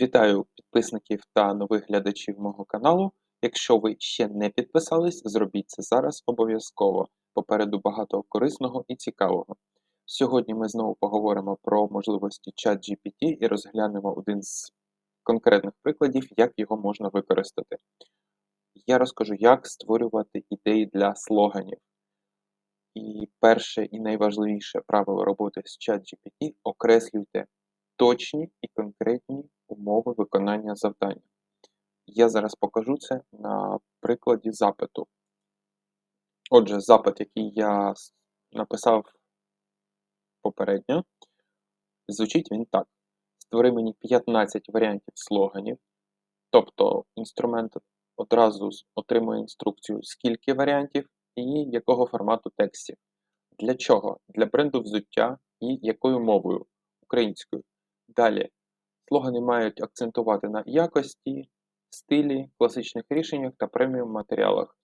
Вітаю підписників та нових глядачів мого каналу. Якщо ви ще не підписались, зробіть це зараз обов'язково. Попереду багато корисного і цікавого. Сьогодні ми знову поговоримо про можливості ChatGPT і розглянемо один з конкретних прикладів, як його можна використати. Я розкажу, як створювати ідеї для слоганів. І перше і найважливіше правило роботи з ChatGPT – окреслюйте точні і конкретні умови виконання завдання. Я зараз покажу це на прикладі запиту. Отже, запит, який я написав попередньо, звучить він так: створи мені 15 варіантів слоганів, тобто інструмент одразу отримує інструкцію, скільки варіантів і якого формату текстів. Для чого? Для бренду взуття і якою мовою? Українською. Далі. Слогани мають акцентувати на якості, стилі, класичних рішеннях та преміум матеріалах.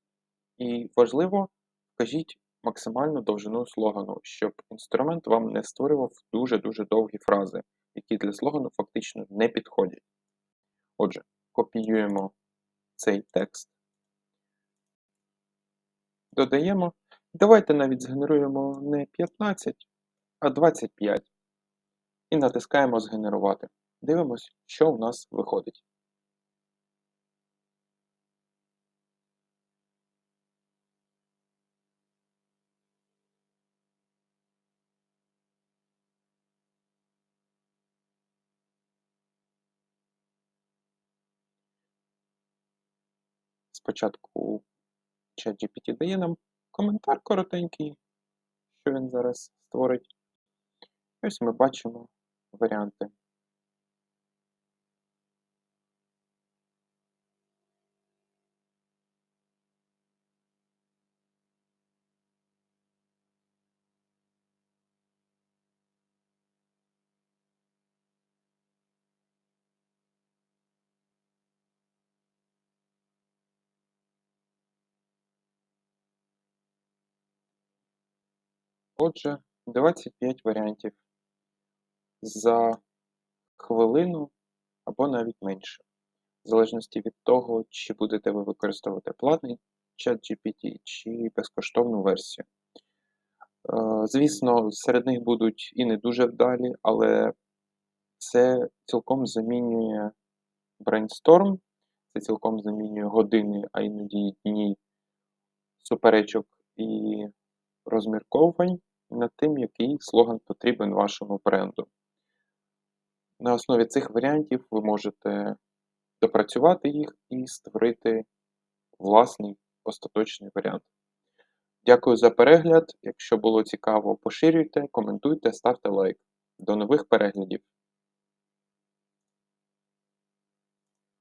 І важливо, вкажіть максимальну довжину слогану, щоб інструмент вам не створював дуже-дуже довгі фрази, які для слогану фактично не підходять. Отже, копіюємо цей текст, додаємо. Давайте навіть згенеруємо не 15, а 25 і натискаємо Згенерувати. Дивимось, що у нас виходить. Спочатку ChatGPT дає нам коментар коротенький, що він зараз створить. Ось ми бачимо варіанти. Отже, 25 варіантів за хвилину або навіть менше, в залежності від того, чи будете ви використовувати платний чат GPT чи безкоштовну версію. Е, звісно, серед них будуть і не дуже вдалі, але це цілком замінює брейнсторм, це цілком замінює години, а іноді дні суперечок і розмірковувань над тим, який слоган потрібен вашому бренду. На основі цих варіантів ви можете допрацювати їх і створити власний остаточний варіант. Дякую за перегляд. Якщо було цікаво, поширюйте, коментуйте, ставте лайк. До нових переглядів!